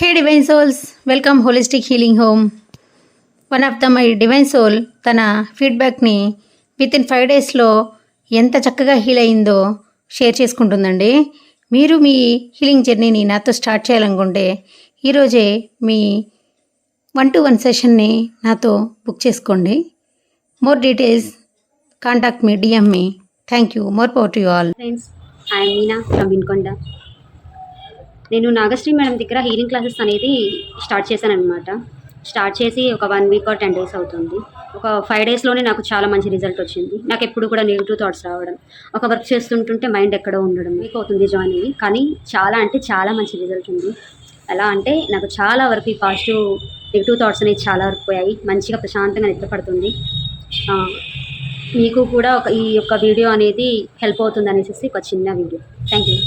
Hey divine souls welcome holistic healing home one of the my divine soul తన ఫీడ్బ్యాక్ని with in five డేస్లో ఎంత చక్కగా heal అయిందో షేర్ చేసుకుంటుందండి. మీరు మీ హీలింగ్ జర్నీని నాతో స్టార్ట్ చేయాలనుకుంటే ఈరోజే మీ వన్ టు వన్ సెషన్ని నాతో బుక్ చేసుకోండి. More details contact me DM me thank you more power to you all friends I Meena from నేను నాగశ్రీ మేడం దగ్గర హీలింగ్ క్లాసెస్ అనేది స్టార్ట్ చేశాను అనమాట స్టార్ట్ చేసి ఒక one week or ten days అవుతుంది. ఒక ఫైవ్ డేస్లోనే నాకు చాలా మంచి రిజల్ట్ వచ్చింది. నాకు ఎప్పుడు కూడా నెగిటివ్ థాట్స్ రావడం ఒక వర్క్ చేస్తుంటుంటే మైండ్ ఎక్కడో ఉండడం వీక్ అవుతుంది జాయిన్ అయ్యి. కానీ చాలా అంటే చాలా మంచి రిజల్ట్ ఉంది. ఎలా అంటే నాకు చాలా వరకు ఈ పాజిటివ్ నెగిటివ్ థాట్స్ అనేవి చాలా వరకు పోయాయి. మంచిగా ప్రశాంతంగా నిద్రపడుతుంది మీకు కూడా ఒక ఈ యొక్క వీడియో అనేది హెల్ప్ అవుతుంది అనేసి ఒక చిన్న వీడియో. Thank you